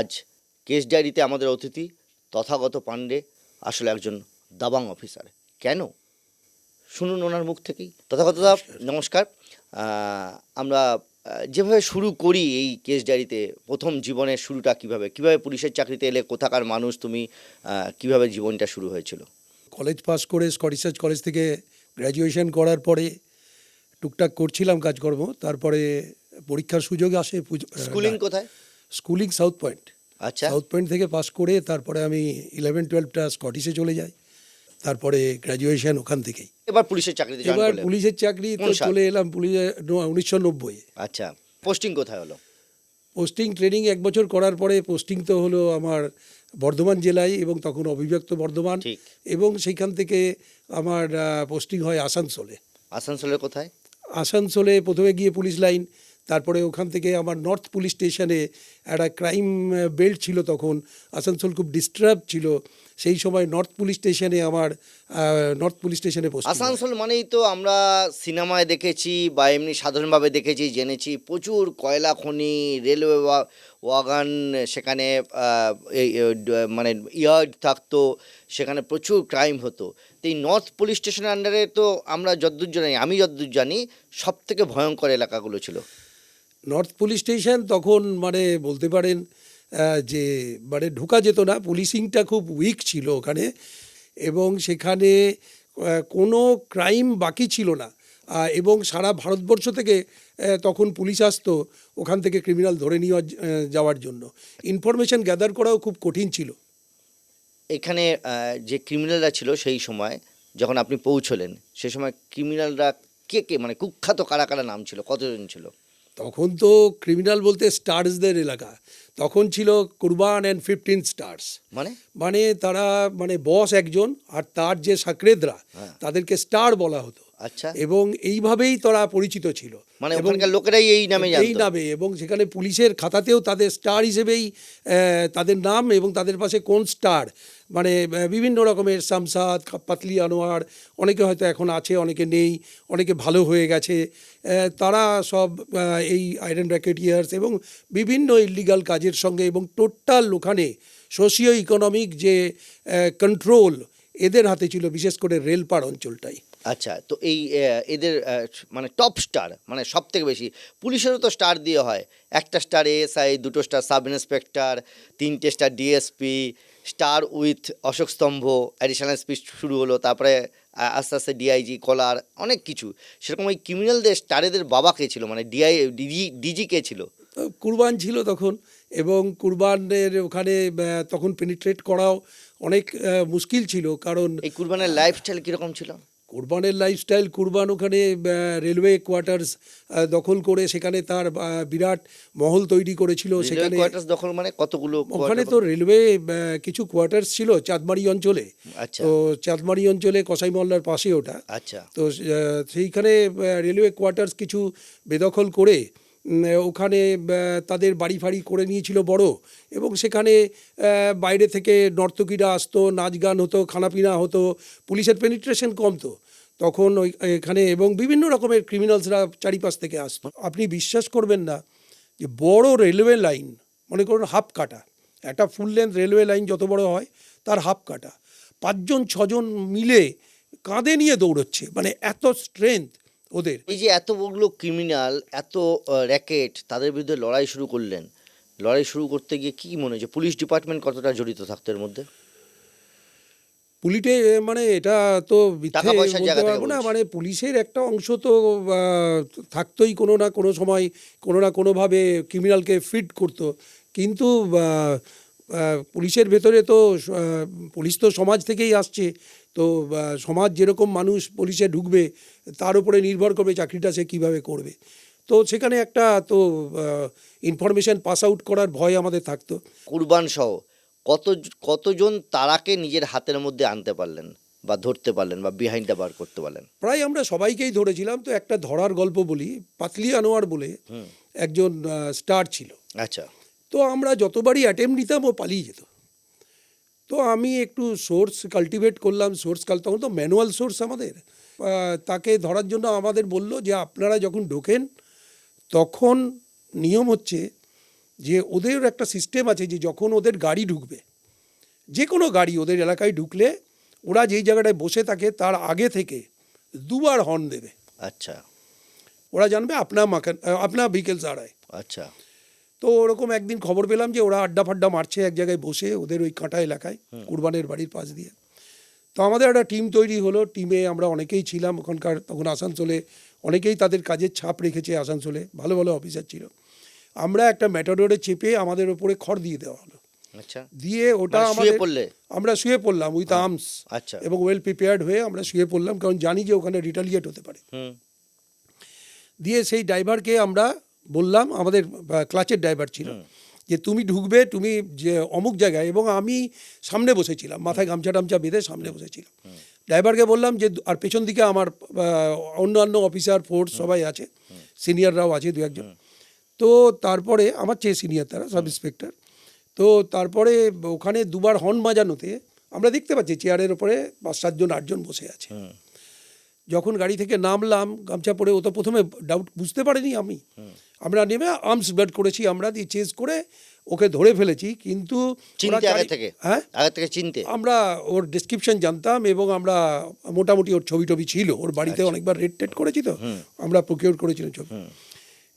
আজ কেস ডায়েরিতে আমাদের অতিথি তথাগত পাণ্ডে আসলে একজন দাবাং অফিসার কেন? শুনুন ওনার মুখ থেকেই। তথাগত দা নমস্কার। আমরা যেভাবে শুরু করি এই কেস ডায়েরিতে প্রথম জীবনের শুরুটা কীভাবে? কীভাবে পুলিশের চাকরিতে এলে কোথাকার মানুষ তুমি কীভাবে জীবনটা শুরু হয়েছিল? কলেজ পাস করে স্কটিসার্চ কলেজ থেকে গ্র্যাজুয়েশন করার পরে টুকটাক করছিলাম কাজকর্ম। তারপরে পরীক্ষার সুযোগ আসে স্কুলিং কোথায়? স্কুলিং সাউথ পয়েন্ট আচ্ছা। সাউথ পয়েন্ট থেকে পাস করে তারপরে আমি ইলেভেন টুয়েলভটা স্কটিশে চলে যাই তারপরে গ্র্যাজুয়েশন ওখান থেকেই। এবার পুলিশের চাকরিতে জয়েন এবার পুলিশের চাকরি তো চলে এলাম পুলিশে উনিশশো নব্বই আচ্ছা পোস্টিং কোথায় হলো? পোস্টিং ট্রেনিং এক বছর করার পরে পোস্টিং তো হলো আমার বর্ধমান জেলায় এবং তখন অবিভক্ত বর্ধমান। এবং সেইখান থেকে আমার পোস্টিং হয় আসানসোলে। আসানসোলের কোথায়? আসানসোলে প্রথমে গিয়ে পুলিশ লাইন তারপরে ওখান থেকে আমার নর্থ পুলিশ স্টেশনে একটা ক্রাইম বেল্ট ছিল তখন, আসানসোল খুব ডিস্টার্ব ছিল। সেই সময় নর্থ পুলিশ স্টেশনে আমার নর্থ পুলিশ স্টেশনে আসানসোল মানেই তো আমরা সিনেমায় দেখেছি বা এমনি সাধারণভাবে দেখেছি, জেনেছি প্রচুর কয়লা খনি, রেলওয়ে ওয়াগান, সেখানে মানে ইয়ার্ড থাকতো, সেখানে প্রচুর ক্রাইম হতো। তো এই নর্থ পুলিশ স্টেশনের আন্ডারে তো আমরা যদ্দূর জানি, আমি যদ্দূর জানি সব থেকে ভয়ঙ্কর এলাকাগুলো ছিল। নর্থ পুলিশ স্টেশন তখন মানে বলতে পারেন যে মানে ঢোকা যেত না। পুলিশিংটা খুব উইক ছিল ওখানে এবং সেখানে কোনো ক্রাইম বাকি ছিল না। এবং সারা ভারতবর্ষ থেকে তখন পুলিশ আসতো ওখান থেকে ক্রিমিনাল ধরে নিয়ে যাওয়ার জন্য। ইনফরমেশন গ্যাদার করাও খুব কঠিন ছিল। এখানে যে ক্রিমিনালরা ছিল সেই সময় যখন আপনি পৌঁছলেন, সে সময় ক্রিমিনালরা কে কে মানে কুখ্যাত কারা কারা নাম ছিল, কতজন ছিল? তখন তো ক্রিমিনাল বলতে স্টার্সদের এলাকা। তখন ছিল কুরবান অ্যান্ড ফিফটিন স্টার্স মানে? মানে তারা মানে বস একজন আর তার যে সাকরেদরা হ্যাঁ। তাদেরকে স্টার বলা হতো। আচ্ছা। এবং এইভাবেই তারা পরিচিত ছিল। মানে ওখানকার লোকেরাই এই নামে এই নামে এবং সেখানে পুলিশের খাতাতেও তাদের স্টার হিসেবেই তাদের নাম এবং তাদের পাশে কোন স্টার মানে বিভিন্ন রকমের শামসাদ পাতলি আনোয়ার, অনেকে হয়তো এখন আছে, অনেকে নেই, অনেকে ভালো হয়ে গেছে। তারা সব এই আয়রন র্যাকেটিয়ার্স এবং বিভিন্ন ইলিগাল কাজের সঙ্গে এবং টোটাল ওখানে সোশিও ইকোনমিক যে কন্ট্রোল এদের হাতে ছিল, বিশেষ করে রেলপাড় অঞ্চলটাই। আচ্ছা তো এই এদের মানে টপ স্টার মানে সব থেকে বেশি, পুলিশেরও তো স্টার দিয়ে হয়। একটা স্টার এএসআই দুটো স্টার সাব ইন্সপেক্টর তিনটে star DSP star with Ashok স্তম্ভ অ্যাডিশনাল স্পিচ শুরু হলো তারপরে আস্তে আস্তে ডিআইজি কলার অনেক কিছু। সেরকম ওই ক্রিমিনালদের স্টারেদের বাবা কে ছিল? মানে ডিআই ডিজি ডিজি কে ছিল? তো কুরবান ছিল তখন এবং কুরবানের ওখানে তখন পেনিট্রেট করাও অনেক মুশকিল ছিল কারণ এই কুরবানের লাইফস্টাইল কীরকম ছিল? কুরবানের লাইফস্টাইল কোরবান ওখানে রেলওয়ে কোয়ার্টার্স দখল করে সেখানে তার বিরাট মহল তৈরি করেছিল। সেখানে কোয়ার্টার্স দখল মানে কতগুলো ওখানে তো রেলওয়ে কিছু কোয়ার্টার্স ছিল চাঁদমারি অঞ্চলে। আচ্ছা। তো চাঁদমারি অঞ্চলে কসাই মহল্লার পাশে ওটা। আচ্ছা। তো সেইখানে রেলওয়ে কোয়ার্টার্স কিছু বেদখল করে ওখানে তাদের বাড়ি ফাড়ি করে নিয়েছিল বড় এবং সেখানে বাইরে থেকে নর্তকীরা আসতো, নাচ গান হতো, খানাপিনা হতো, পুলিশের পেনিট্রেশন কমতো তখন ওই, এখানে এবং বিভিন্ন রকমের ক্রিমিনালসরা চারিপাশ থেকে আসতো। আপনি বিশ্বাস করবেন না যে বড় রেলওয়ে লাইন মনে করুন হাফ কাটা, একটা ফুল লেন্থ রেলওয়ে লাইন যত বড় হয়, তার হাফ কাটা। পাঁচজন, ছজন মিলে কাঁধে নিয়ে দৌড়চ্ছে। মানে এত স্ট্রেংথ ওদের। এই যে এতগুলো ক্রিমিনাল এত র্যাকেট তাদের বিরুদ্ধে লড়াই শুরু করলেন। লড়াই শুরু করতে গিয়ে কি মনে হচ্ছে পুলিশ ডিপার্টমেন্ট কতটা জড়িত থাকতো এর মধ্যে? পুলিটে মানে এটা তো বলতে পারব না। মানে পুলিশের একটা অংশ তো থাকতোই কোনো না কোনো সময় কোনো না কোনোভাবে ক্রিমিনালকে ফিট করতো। কিন্তু পুলিশের ভেতরে তো পুলিশ তো সমাজ থেকেই আসছে। তো সমাজ যেরকম মানুষ পুলিশে ঢুকবে তার উপরে নির্ভর করবে চাকরিটা সে কীভাবে করবে। তো সেখানে একটা তো ইনফরমেশন পাস আউট করার ভয় আমাদের থাকতো। কুরবান সহ কত কতজন তারাকে নিজের হাতের মধ্যে আনতে পারলেন বা ধরতে পারলেন বা বিহাইন্ড দ্য বার করতে পারলেন? প্রায় আমরা সবাইকেই ধরেছিলাম তো একটা ধরার গল্প বলি পাতলি আনোয়ার বলে একজন স্টার ছিল। আচ্ছা। তো আমরা যতবারই অ্যাটেম্প নিতাম ও পালিয়ে যেত। তো আমি একটু সোর্স কাল্টিভেট করলাম সোর্স কাল তখন তো ম্যানুয়াল সোর্স আমাদের। তাকে ধরার জন্য আমাদের বলল যে আপনারা যখন ঢোকেন তখন নিয়ম হচ্ছে যে ওদের একটা সিস্টেম আছে যে যখন ওদের গাড়ি ঢুকবে যে কোনো গাড়ি ওদের এলাকায় ঢুকলে ওরা যেই জায়গাটায় বসে থাকে তার আগে থেকে দুবার হর্ন দেবে। আচ্ছা। ওরা জানবে আপনার মাকান আপনার ভিকেল সারায়। আচ্ছা। তো ওরকম একদিন খবর পেলাম যে ওরা আড্ডা ফাড্ডা মারছে এক জায়গায় বসে ওদের ওই কাঁটা এলাকায় কুরবানের বাড়ির পাশ দিয়ে। তো আমাদের একটা টিম তৈরি হলো। টিমে আমরা অনেকেই ছিলাম ওখানকার তখন আসানসোলে। অনেকেই তাদের কাজের ছাপ রেখেছে আসানসোলে। ভালো ভালো অফিসার ছিল। আমরা একটা ম্যাটাডোরে চেপে আমাদের ওপরে খড় দিয়ে দেওয়া হলো। আচ্ছা। দিয়ে ওটা মানে আমাদের আমরা শুয়ে পড়লাম উইথ আর্মস আচ্ছা। এবং ওয়েল প্রিপেয়ার্ড হয়ে আমরা শুয়ে পড়লাম কারণ জানি যে ওখানে রিটালিয়েট হতে পারে। দিয়ে সেই ড্রাইভারকে আমরা বললাম আমাদের ক্লাচের ড্রাইভার ছিল। যে তুমি ঢুকবে তুমি যে অমুক জায়গায় এবং আমি সামনে বসেছিলাম মাথায় গামছা টামছা বেঁধে সামনে বসেছিলাম। ড্রাইভারকে বললাম যে আর পেছন দিকে আমার অন্যান্য অফিসার ফোর্স সবাই আছে সিনিয়ররাও আছে দু একজন। তো তারপরে আমার চেয়ে সিনিয়র তারা সাব ইন্সপেক্টর। তো তারপরে ওখানে দুবার হর্ন বাজানোতে আমরা দেখতে পাচ্ছি চেয়ারের ওপরে পাঁচ সাতজন আটজন বসে আছে। যখন গাড়ি থেকে নামলাম গামছা পরে ও তো প্রথমে ডাউট বুঝতে পারিনি আমি। আমরা নেমে আর্মস ব্লাড করেছি আমরা দিয়ে চেস করে ওকে ধরে ফেলেছি কিন্তু হ্যাঁ? থেকে চিনতে? আমরা ওর ডেসক্রিপশন জানতাম এবং আমরা মোটামুটি ওর ছবি টবি ছিল ওর বাড়িতে অনেকবার রেড টেড করেছি তো আমরা প্রকিউর করেছিলাম ছবি।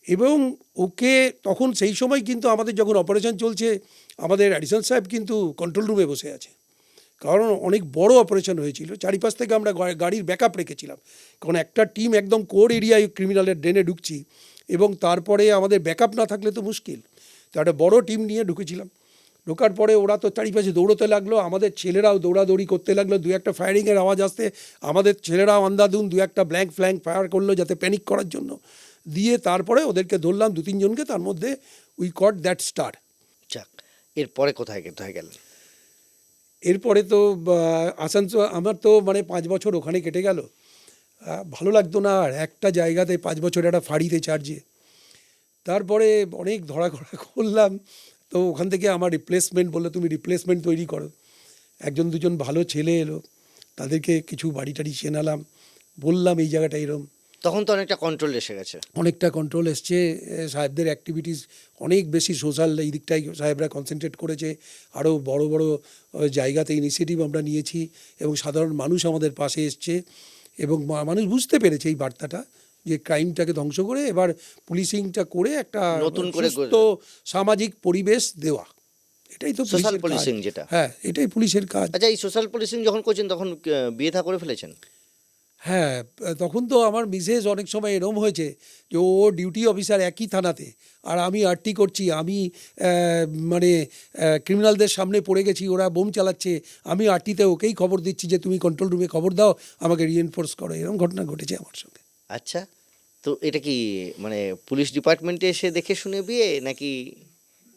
এবং ওকে তখন সেই সময় কিন্তু আমাদের যখন অপারেশন চলছে আমাদের অ্যাডিশনাল সাহেব কিন্তু কন্ট্রোল রুমে বসে আছে। কারণ অনেক বড় অপারেশন হয়েছিল চারিপাশ থেকে আমরা গাড়ির ব্যাকআপ রেখেছিলাম। কারণ একটা টিম একদম কোর এরিয়ায় ক্রিমিনালের ড্রেনে ঢুকছি এবং তারপরে আমাদের ব্যাকআপ না থাকলে তো মুশকিল। তো একটা বড় টিম নিয়ে ঢুকেছিলাম। ঢোকার পরে ওরা তো চারিপাশে দৌড়তে লাগল আমাদের ছেলেরাও দৌড়াদৌড়ি করতে লাগল দু একটা ফায়ারিংয়ের আওয়াজ আসতে আমাদের ছেলেরাও আন্দাদুন দু একটা ব্ল্যাঙ্ক ফ্ল্যাঙ্ক ফায়ার করল যাতে প্যানিক করার জন্য। দিয়ে তারপরে ওদেরকে ধরলাম দু তিনজনকে তার মধ্যে উই কট দ্যাট স্টার যাক এরপরে কোথায় কোথায় গেলেন এরপরে তো আসানসোল আমার তো মানে পাঁচ বছর ওখানে কেটে গেল। ভালো লাগতো না আর একটা জায়গাতে পাঁচ বছর একটা ফাড়িতে চার্জে তারপরে অনেক ধরাঘড়া করলাম। তো ওখান থেকে আমার রিপ্লেসমেন্ট বলল তুমি রিপ্লেসমেন্ট তৈরি করো। একজন দুজন ভালো ছেলে এলো তাদেরকে কিছু বাড়ি টাড়ি চেনালাম। বললাম এই জায়গাটা এরম। তখন তো অনেকটা কন্ট্রোল এসে গেছে। অনেকটা কন্ট্রোল এসছে। সাহেবদের অ্যাক্টিভিটিস অনেক বেশি সোশ্যাল এই দিকটাই সাহেবরা কনসেন্ট্রেট করেছে। আরও বড় বড় জায়গাতে ইনিশিয়েটিভ আমরা নিয়েছি এবং সাধারণ মানুষ আমাদের পাশে এসছে। এবং মানুষ বুঝতে পেরেছে এই বার্তাটা যে ক্রাইমটাকে ধ্বংস করে এবার পুলিশিংটা করে একটা নতুন করে তো সামাজিক পরিবেশ দেওয়া। এটাই তো সোশ্যাল পুলিশিং যেটা। হ্যাঁ এটাই পুলিশের কাজ। আচ্ছা এই সোশ্যাল পুলিশিং যখন করছেন তখন বিয়ে থা করে ফেলেছেন? হ্যাঁ তখন তো আমার মিসেস অনেক সময় এরম হয়েছে যে ও ডিউটি অফিসার একই থানাতে আর আমি আরটি করছি আমি মানে ক্রিমিনালদের সামনে পড়ে গেছি ওরা বোম চালাচ্ছে আমি আরটিতে ওকেই খবর দিচ্ছি যে তুমি কন্ট্রোল রুমে খবর দাও আমাকে রিএনফোর্স করো এরকম ঘটনা ঘটেছে আমার সঙ্গে। আচ্ছা তো এটা কি মানে পুলিশ ডিপার্টমেন্টে এসে দেখে শুনে বিয়ে নাকি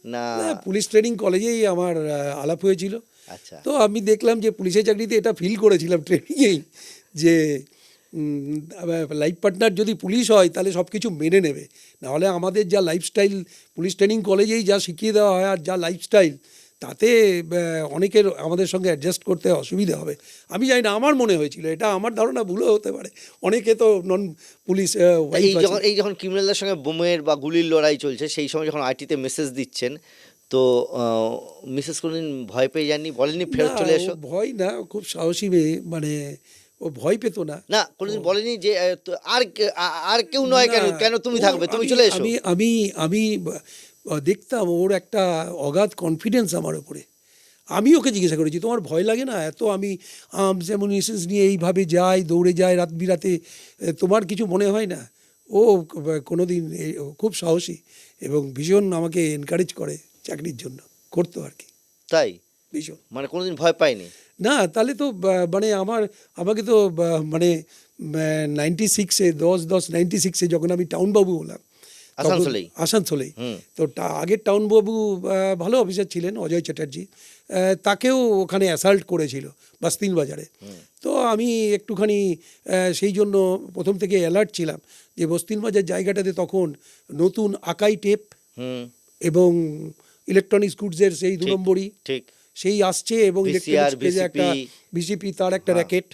না? না, পুলিশ ট্রেনিং কলেজেই আমার আলাপ হয়েছিল। আচ্ছা। তো আমি দেখলাম যে পুলিশের চাকরিতে এটা ফিল করেছিলাম ট্রেনিংয়েই যে লাইফ পার্টনার যদি পুলিশ হয় তাহলে সব কিছু মেনে নেবে। নাহলে আমাদের যা লাইফস্টাইল পুলিশ ট্রেনিং কলেজেই যা শিখিয়ে দেওয়া হয় আর যা লাইফস্টাইল তাতে অনেকের আমাদের সঙ্গে অ্যাডজাস্ট করতে অসুবিধা হবে। আমি জানি না আমার মনে হয়েছিল এটা আমার ধারণা ভুলও হতে পারে। অনেকে তো নন পুলিশ এই যখন এই যখন ক্রিমিনালদের সঙ্গে বোমের বা গুলির লড়াই চলছে সেই সময় যখন আইটিতে মেসেজ দিচ্ছেন তো মিসেস কোনদিন ভয় পেয়ে যাননি? বলেননি ফেরত চলে এসো। ভয় না খুব সাহসী মেয়ে মানে ও ভয় পেতো না। না কোনোদিন বলেনি যে আর আর কেউ নয় কেন কেন তুমি থাকবে? তুমি চলে এসো। আমি আমি আমি দেখতাম ওর একটা অগাধ কনফিডেন্স আমার উপরে আমি ওকে জিজ্ঞাসা করেছি তোমার ভয় লাগে না? এত আমি যেমন মিসেস নিয়ে এইভাবে যাই দৌড়ে যাই রাত বিরাতে তোমার কিছু মনে হয় না? ও কোনো দিন খুব সাহসী এবং ভীষণ আমাকে এনকারেজ করে চাকরির জন্য করতো আর কি। তাই? ভীষণ। মানে কোনোদিন ভয় পাইনি? না তাহলে তো মানে আমার আমাকে তো মানে নাইনটি সিক্সে দশ দশ নাইনটি সিক্সে যখন আমি টাউন বাবু হলাম আসানসোলেই? আসানসোলেই। তো আগের টাউন বাবু ভালো অফিসার ছিলেন অজয় চ্যাটার্জি তাকেও ওখানে অ্যাসাল্ট করেছিল বাস্তিন বাজারে। তো আমি একটুখানি সেই জন্য প্রথম থেকে অ্যালার্ট ছিলাম যে বস্তিন বাজার জায়গাটাতে তখন নতুন আকাই টেপ এবং ইলেকট্রনিক্স গুডসের সেই দু নম্বরই ঠিক। সেই আসছে এবং একটা বিজেপি তার একটা র্যাকেট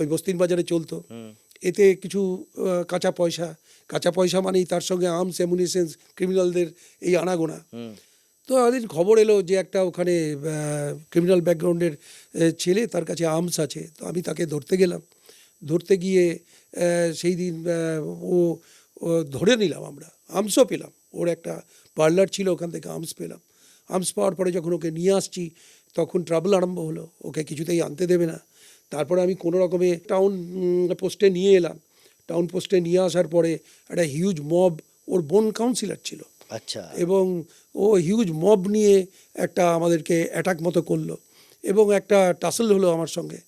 ওই বস্তিন বাজারে চলতো। এতে কিছু কাঁচা পয়সা কাঁচা পয়সা মানেই তার সঙ্গে আর্মস অ্যামুনিশনস ক্রিমিনালদের এই আনাগোনা। তো একদিন খবর এলো যে একটা ওখানে ক্রিমিনাল ব্যাকগ্রাউন্ডের ছেলে তার কাছে আর্মস আছে। তো আমি তাকে ধরতে গেলাম। ধরতে গিয়ে সেই দিন ও ও ধরে নিলাম আমরা। আর্মসও পেলাম। ওর একটা পার্লার ছিল ওখান থেকে আর্মস পেলাম। আর্মস পাওয়ার পরে যখন ওকে নিয়ে আসছি তখন ট্রাবল আরম্ভ হলো। ওকে কিছুতেই আনতে দেবে না। তারপরে আমি কোনো রকমে টাউন পোস্টে নিয়ে এলাম। টাউন পোস্টে নিয়ে আসার পরে একটা হিউজ মব ওর বোন কাউন্সিলর ছিল। আচ্ছা। এবং ও হিউজ মব নিয়ে একটা আমাদেরকে অ্যাটাক মতো করল। এবং একটা টাসল হলো আমার সঙ্গে।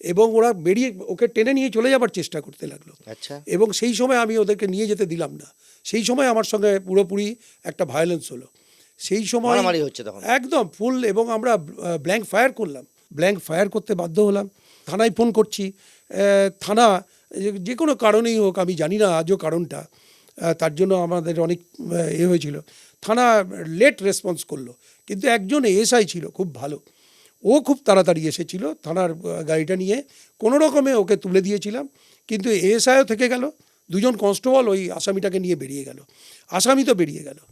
এবং ওরা বেরিয়ে ওকে টেনে নিয়ে চলে যাবার চেষ্টা করতে লাগল। আচ্ছা। এবং সেই সময় আমি ওদেরকে নিয়ে যেতে দিলাম না। সেই সময় আমার সঙ্গে পুরোপুরি একটা ভায়োলেন্স হলো। সেই সময় হচ্ছে তখন। একদম ফুল এবং আমরা ব্ল্যাঙ্ক ফায়ার করলাম। ব্ল্যাঙ্ক ফায়ার করতে বাধ্য হলাম। থানায় ফোন করছি। থানা যে- কোনো কারণেই হোক আমি জানি না আজও কারণটা তার জন্য আমাদের অনেক এ হয়েছিল। থানা লেট রেসপন্স করল। কিন্তু একজন এসআই ছিল খুব ভালো। ও খুব তাড়াতাড়ি এসেছিল থানার গাড়িটা নিয়ে। কোনো রকমে ওকে তুলে দিয়েছিলাম। কিন্তু এসআইও থেকে গেল। দুজন কনস্টেবল ওই আসামিটাকে নিয়ে বেরিয়ে গেল। আসামি তো বেরিয়ে গেল।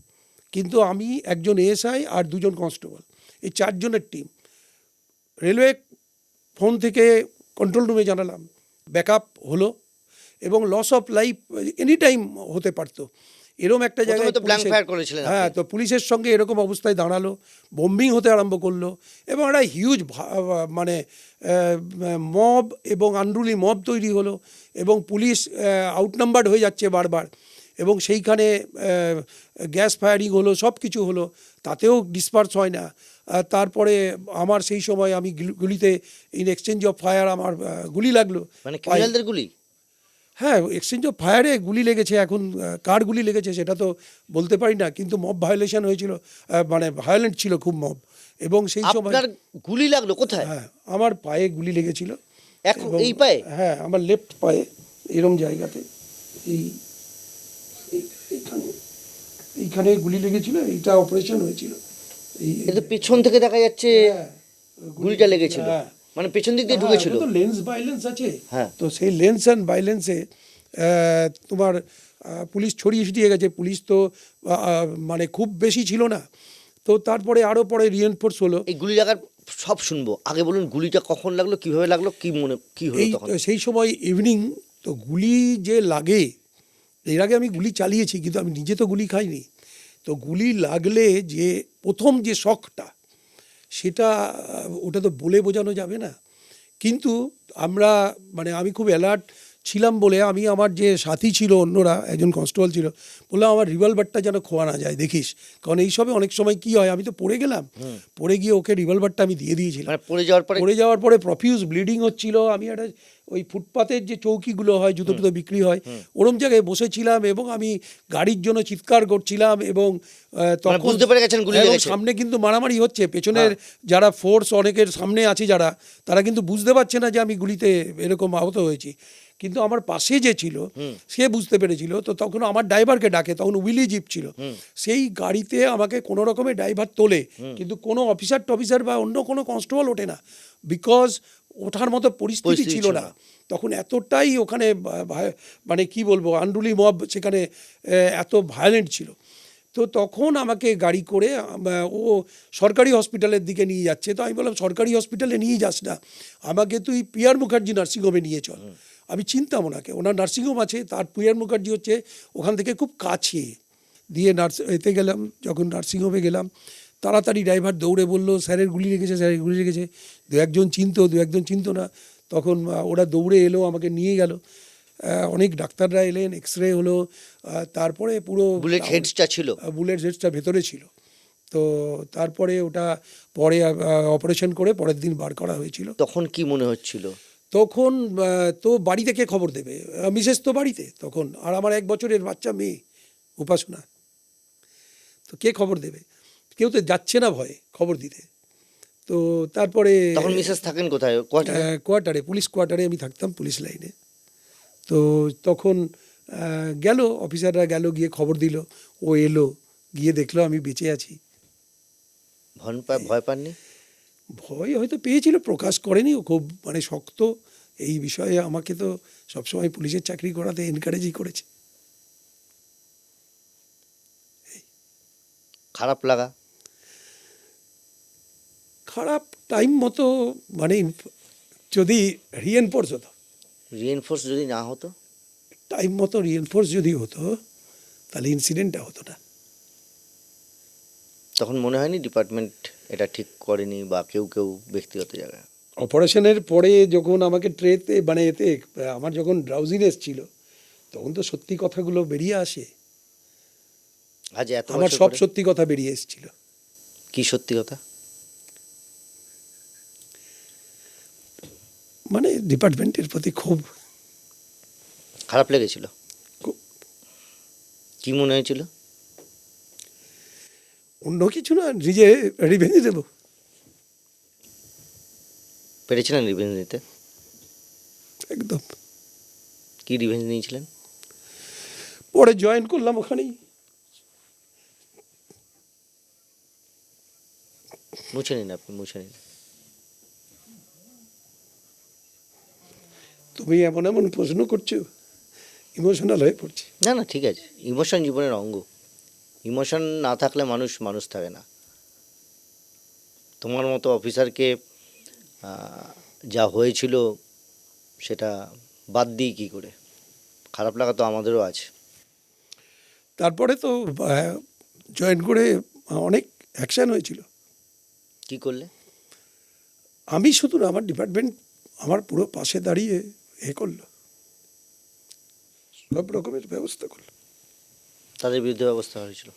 কিন্তু আমি একজন এএসআই আর দুজন কনস্টেবল এই চারজনের টিম রেলওয়ে ফোন থেকে কন্ট্রোল রুমে জানালাম ব্যাকআপ হলো এবং loss of life any time হতে পারতো। এরকম একটা জায়গায় হ্যাঁ তো পুলিশের সঙ্গে এরকম অবস্থায় দাঁড়াল বোম্বিং হতে আরম্ভ করল এবং একটা হিউজ মানে মব এবং আনরুলি মব তৈরি হলো এবং পুলিশ আউটনাম্বার্ড হয়ে যাচ্ছে বারবার। এবং সেইখানে গ্যাস ফায়ারিং হলো সব কিছু হলো তাতেও ডিসপার্স হয় না। তারপরে আমার সেই সময় আমি গুলিতে ইন এক্সচেঞ্জ অফ ফায়ার আমার গুলি লাগল। মানে গুলি? হ্যাঁ এক্সচেঞ্জ অফ ফায়ারে গুলি লেগেছে এখন কার গুলি লেগেছে সেটা তো বলতে পারি না কিন্তু মব ভায়োলেশন হয়েছিল মানে ভায়োলেন্ট ছিল খুব মব এবং সেই সময় আপনার গুলি লাগল কোথায়? হ্যাঁ আমার পায়ে গুলি লেগেছিল এখন এই পায়ে? হ্যাঁ আমার লেফট পায়ে এরম জায়গাতে এই এই- এইখানে। এইখানে গুলি লেগেছিল এইটা অপারেশন হয়েছিল। এই কিন্তু পেছন থেকে দেখা যাচ্ছে হ্যাঁ, গুলিটা লেগেছিল হ্যাঁ। মানে পেছন দিক দিয়ে ঢুকেছিল। হ্যাঁ, তো লেন্স বাইলেন্স আছে। হ্যাঁ। তো সেই লেন্স অ্যান্ড বাইলেন্সে তোমার পুলিশ ছড়িয়ে ছিটিয়ে গেছে। পুলিশ তো মানে খুব বেশি ছিল না। তো তারপরে আরও পরে রিএনফোর্স হলো। এই গুলি লাগার সব শুনব। আগে বলুন গুলিটা কখন লাগল কীভাবে লাগল কি মনে কি হলো তখন? সেই সময় ইভিনিং তো গুলি যে লাগে এর আগে আমি গুলি চালিয়েছি, কিন্তু আমি নিজে তো গুলি খাইনি। তো গুলি লাগলে যে প্রথম যে শখটা, সেটা, ওটা তো বলে বোঝানো যাবে না। কিন্তু আমরা মানে আমি খুব অ্যালার্ট ছিলাম বলে আমি আমার যে সাথী ছিল অন্যরা একজন কনস্টেবল ছিল বললাম আমার রিভলভারটা যেন খোয়া না যায় দেখিস। কারণ এইসবে অনেক সময় কি হয় আমি তো পড়ে গেলাম। পড়ে গিয়ে ওকে রিভলভারটা আমি দিয়ে দিয়েছিলাম। মানে পড়ে যাওয়ার পরে পড়ে যাওয়ার পরে প্রফিউজ ব্লিডিং হচ্ছিল আমি একটা ওই ফুটপাতের যে চৌকিগুলো হয় জুতো টুতো বিক্রি হয় ওরম জায়গায় বসেছিলাম এবং আমি গাড়ির জন্য চিৎকার করছিলাম এবং তখন মানে পেরে গেছেন এবং হ্যাঁ। সামনে কিন্তু মারামারি হচ্ছে পেছনের যারা ফোর্স অনেকের সামনে আছে যারা তারা কিন্তু বুঝতে পারছে না যে আমি গুলিতে এরকম আহত হয়েছি। কিন্তু আমার পাশে যে ছিল সে বুঝতে পেরেছিল। তো তখন আমার ড্রাইভারকে ডাকে তখন উইলি জিপ ছিল। সেই গাড়িতে আমাকে কোনো রকমের ড্রাইভার তোলে কিন্তু কোনো অফিসার টফিসার বা অন্য কোনো কনস্টেবল ওঠে না। বিকজ ওঠার মতো পরিস্থিতি ছিল না। তখন এতটাই ওখানে মানে কি বলব আন্ডুলি মব সেখানে এত ভায়োলেন্ট ছিল। তো তখন আমাকে গাড়ি করে ও সরকারি হসপিটালের দিকে নিয়ে যাচ্ছে। তো আমি বললাম সরকারি হসপিটালে নিয়ে যাস না। আমাকে তুই পিয়ার মুখার্জি নার্সিংহোমে নিয়ে চল। আমি চিনতাম ওনাকে। ওনার নার্সিংহোম আছে তার পিয়ার মুখার্জি হচ্ছে ওখান থেকে খুব কাছে। দিয়ে নার্স এতে গেলাম যখন নার্সিংহোমে গেলাম তাড়াতাড়ি ড্রাইভার দৌড়ে বলল স্যারের গুলি রেখেছে স্যারের গুলি রেখেছে দু একজন চিনতো দু একজন চিনতো না। তখন ওরা দৌড়ে এলো আমাকে নিয়ে গেল। অনেক ডাক্তাররা এলেন এক্স রে হলো তারপরে পুরো বুলেট হেডসটা ছিল? বুলেট হেডসটা ভেতরে ছিল। তো তারপরে ওটা পরে অপারেশন করে পরের দিন বার করা হয়েছিল। তখন কি মনে হচ্ছিল? তখন তো বাড়ি থেকে খবর দেবে? মিসেস তো বাড়িতে তখন। আর আমার এক বছরের বাচ্চা মেয়ে উপাসনা। তো কে খবর দেবে? কেউ তো যাচ্ছে না ভয়ে খবর দিতে। তো তারপরে তখন মিসেস থাকেন কোথায়? কোয়ার্টারে? কোয়ার্টারে পুলিশ কোয়ার্টারে আমি থাকতাম পুলিশ লাইনে। তো তখন গেল অফিসাররা গেল গিয়ে খবর দিল। ও এলো গিয়ে দেখল আমি বেঁচে আছি। ভয় পাননি? ভয় হয়তো পেয়েছিল প্রকাশ করেনি। ও খুব মানে শক্ত। এই বিষয়ে আমাকে তো সবসময় পুলিশের চাকরি করাতে এনকারেজই করেছে। খারাপ লাগা? খারাপ টাইম মতো মানে যদি রিএনফোর্স হতো। রিএনফোর্স যদি না হতো? টাইম মতো রিএনফোর্স যদি হতো তাহলে ইনসিডেন্টটা হতো না তখন মনে হয়নি ডিপার্টমেন্ট এটা ঠিক করেনি বা কেউ কেউ ব্যক্তিগত জায়গায়। অপারেশনের পরে যখন আমাকে ট্রেতে মানে এতে আমার যখন ড্রাউজিনেস ছিল তখন তো সত্যি কথাগুলো বেরিয়ে আসে। আজ এত আমার সব সত্যি কথা বেরিয়ে এসেছিল। কি সত্যি কথা? মানে ডিপার্টমেন্টের প্রতি খুব খারাপ লেগেছিল? খুব কি মনে হয়েছিল? অন্য কিছু না নিজে রিভেঞ্জ দেবো। পেরেছিলেন রিভেঞ্জ নিতে? একদম। কি রিভেঞ্জ নিয়েছিলেন? পরে জয়েন করলাম ওখানেই। মুছে নিন আপনি মুছে নিন। তুমি এমন এমন প্রশ্ন করছ ইমোশনাল হয়ে পড়ছি। না না ঠিক আছে। ইমোশন জীবনের অঙ্গ। ইমোশন না থাকলে মানুষ মানুষ থাকে না। তোমার মতো অফিসারকে যা হয়েছিল সেটা বাদ দিই কী করে? খারাপ লাগা তো আমাদেরও আছে। তারপরে তো জয়েন করে অনেক অ্যাকশন হয়েছিল। কি করলে? আমি শুধু না আমার ডিপার্টমেন্ট আমার পুরো পাশে দাঁড়িয়ে এ করল। সব রকমের ব্যবস্থা করল। তাদের বিরুদ্ধে ব্যবস্থা হয়েছিল।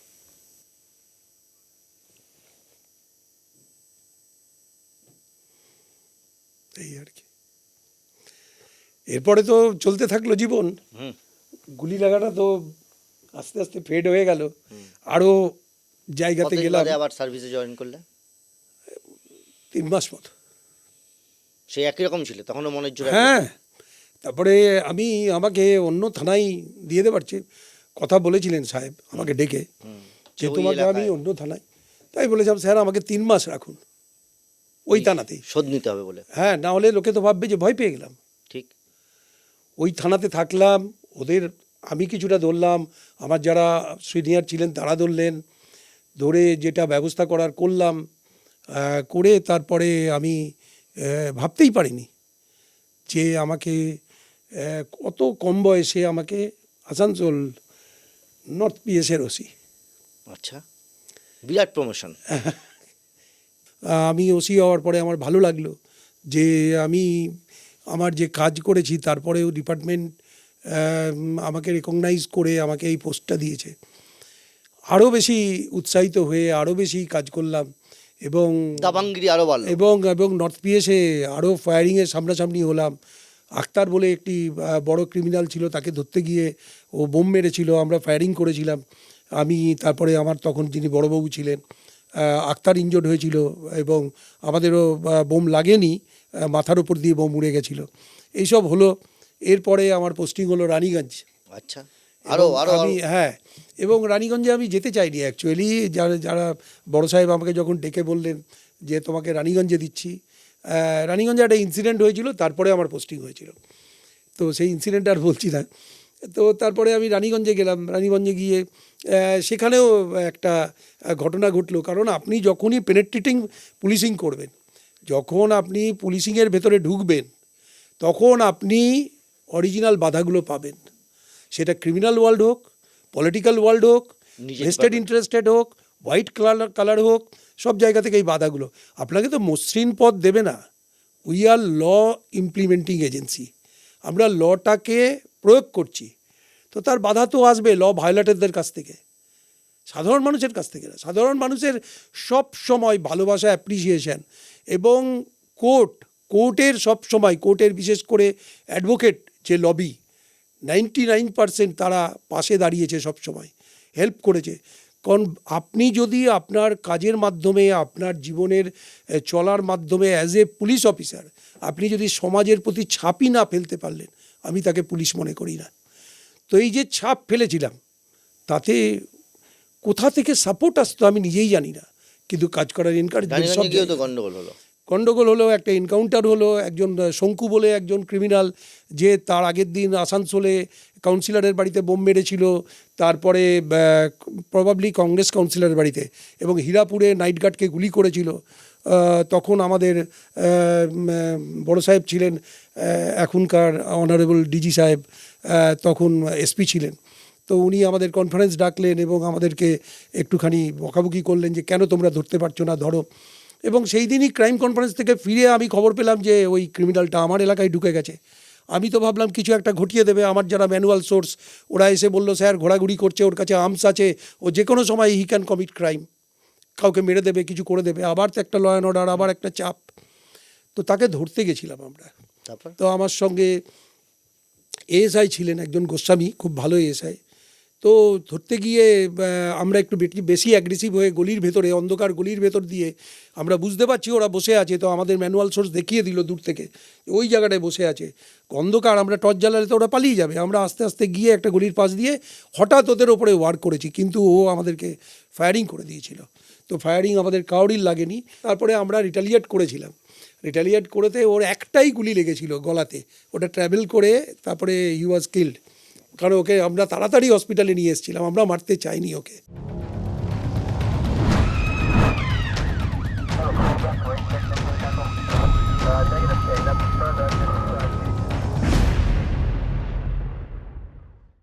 এই আর কি। এরপরে তো চলতে থাকল জীবন। গুলি লাগাটা তো আস্তে আস্তে ফেড হয়ে গেল। আরও জায়গাতে গেলাম। আবার সার্ভিসে জয়েন করলে? তিন মাস মতো। সেই একই রকম ছিল তখনও মনের জোরে হ্যাঁ। তারপরে আমি আমাকে অন্য থানায় দিয়ে দেবার কথা বলেছিলেন সাহেব আমাকে ডেকে যে তোমাকে আমি অন্য থানায়। তাই বলেছিলাম স্যার আমাকে তিন মাস রাখুন। ওই থানাতেই। শোধ নিতে হবে বলে। হ্যাঁ না হলে লোকে তো ভাববে যে ভয় পেয়ে গেলাম। ঠিক। ওই থানাতে থাকলাম ওদের আমি কিছুটা ধরলাম আমার যারা সিনিয়র ছিলেন তারা ধরলেন। ধরে যেটা ব্যবস্থা করার করলাম করে তারপরে আমি ভাবতেই পারিনি যে আমাকে কত কম বয়সে আমাকে আসানসোল নর্থ পিএসের ওসি আচ্ছা বিরাট প্রমোশন আমি ওসি হওয়ার পরে আমার ভালো লাগল যে আমি আমার যে কাজ করেছি তারপরেও ডিপার্টমেন্ট আমাকে রেকগনাইজ করে আমাকে এই পোস্টটা দিয়েছে। আরও বেশি উৎসাহিত হয়ে আরও বেশি কাজ করলাম এবং দাবাঙ্গিরি আরও ভালো এবং এবং নর্থ পিএসে আরও ফায়ারিংয়ের সামনাসামনি হলাম। আক্তার বলে একটি বড় ক্রিমিনাল ছিল তাকে ধরতে গিয়ে ও বোম মেরেছিল আমরা ফায়ারিং করেছিলাম। আমি তারপরে আমার তখন যিনি বড়বাবু ছিলেন আক্তার ইনজোর্ড হয়েছিল এবং আমাদেরও বোম লাগেনি মাথার উপর দিয়ে বোম উড়ে গেছিল। এইসব হলো এরপরে আমার পোস্টিং হলো রানীগঞ্জ। আচ্ছা। আরও এবং আরও আমি হ্যাঁ এবং রানীগঞ্জে আমি যেতে চাইনি অ্যাকচুয়ালি যারা যারা বড় সাহেব আমাকে যখন ডেকে বললেন যে তোমাকে রানীগঞ্জে দিচ্ছি রানীগঞ্জে একটা ইনসিডেন্ট হয়েছিল তারপরে আমার পোস্টিং হয়েছিল। তো সেই ইনসিডেন্ট আর বলছি না। তো তারপরে আমি রানীগঞ্জে গেলাম রানীগঞ্জে গিয়ে সেখানেও একটা ঘটনা ঘটলো। কারণ আপনি যখনই পেনেট্রেটিং পুলিশিং করবেন যখন আপনি পুলিশিংয়ের ভেতরে ঢুকবেন তখন আপনি অরিজিনাল বাধাগুলো পাবেন। সেটা ক্রিমিনাল ওয়ার্ল্ড হোক পলিটিক্যাল ওয়ার্ল্ড হোক ভেস্টেড ইন্টারেস্টেড হোক হোয়াইট কালার কালার হোক সব জায়গা থেকে এই বাধাগুলো। আপনাকে তো মসৃণ পথ দেবে না। We are law implementing agency আমরা লটাকে প্রয়োগ করছি। তো তার বাধা তো আসবে ল ভায়োলেটারদের কাছ থেকে। সাধারণ মানুষের কাছ থেকে না। সাধারণ মানুষের সব সময় ভালোবাসা অ্যাপ্রিসিয়েশন এবং কোর্ট কোর্টের সব সময় কোর্টের বিশেষ করে অ্যাডভোকেট যে লবি নাইনটি নাইন পার্সেন্ট তারা পাশে দাঁড়িয়েছে সব সময়। হেল্প করেছে। কারণ আপনি যদি আপনার কাজের মাধ্যমে আপনার জীবনের চলার মাধ্যমে অ্যাজ এ পুলিশ অফিসার আপনি যদি সমাজের প্রতি ছাপই না ফেলতে পারলেন আমি তাকে পুলিশ মনে করি না। তো এই যে ছাপ ফেলেছিলাম তাতে কোথা থেকে সাপোর্ট আসতো আমি নিজেই জানি না। কিন্তু কাজ করার জায়গায়- গন্ডগোল হলো। গণ্ডগোল হলো একটা এনকাউন্টার হলো একজন শঙ্কু বলে একজন ক্রিমিনাল যে তার আগের দিন আসানসোলে কাউন্সিলরের বাড়িতে বোম মেরেছিল, তারপরে প্রবাবলি কংগ্রেস কাউন্সিলরের বাড়িতে এবং হীরাপুরে নাইট গার্ডকে গুলি করেছিল। তখন আমাদের বড় সাহেব ছিলেন এখনকার অনারেবল ডিজি সাহেব তখন এসপি ছিলেন। তো উনি আমাদের কনফারেন্স ডাকলেন এবং আমাদেরকে একটুখানি বকাবকি করলেন যে, কেন তোমরা ধরতে পারছ না? ধরো। এবং সেই দিনই ক্রাইম কনফারেন্স থেকে ফিরে আমি খবর পেলাম যে, ওই ক্রিমিনালটা আমার এলাকায় ঢুকে গেছে। আমি তো ভাবলাম কিছু একটা ঘটিয়ে দেবে। আমার যারা ম্যানুয়াল সোর্স ওরা এসে বলল স্যার ঘোরাঘুরি করছে ওর কাছে আর্মস আছে। ও যে কোনো সময় হি ক্যান কমিট ক্রাইম কাউকে মেরে দেবে কিছু করে দেবে। আবার তো একটা ল অ্যান্ড অর্ডার আবার একটা চাপ। তো তাকে ধরতে গেছিলাম আমরা। তো আমার সঙ্গে এএসআই ছিলেন একজন গোস্বামী খুব ভালো এএসআই তো ধরতে গিয়ে আমরা একটু বেশি অ্যাগ্রেসিভ হয়ে গলির ভেতরে, অন্ধকার গলির ভেতর দিয়ে আমরা বুঝতে পারছি ওরা বসে আছে। তো আমাদের ম্যানুয়াল সোর্স দেখিয়ে দিল দূর থেকে ওই জায়গাটায় বসে আছে। অন্ধকার, আমরা টর্চ জ্বালালে তো ওরা পালিয়ে যাবে। আমরা আস্তে আস্তে গিয়ে একটা গলির পাশ দিয়ে হঠাৎ ওদের ওপরে ওয়ার্ক করেছি, কিন্তু ও আমাদেরকে ফায়ারিং করে দিয়েছিল। তো ফায়ারিং আমাদের কাউরির লাগেনি। তারপরে আমরা রিটালিয়েট করেছিলাম। রিটালিয়েট করেতে ওর একটাই গুলি লেগেছিল গলাতে। ওটা ট্রাভেল করে, তারপরে হি ওয়াজ কিল্ড কারণ ওকে আমরা তাড়াতাড়ি হসপিটালে নিয়ে এসেছিলাম আমরা মারতে চাইনি ওকে।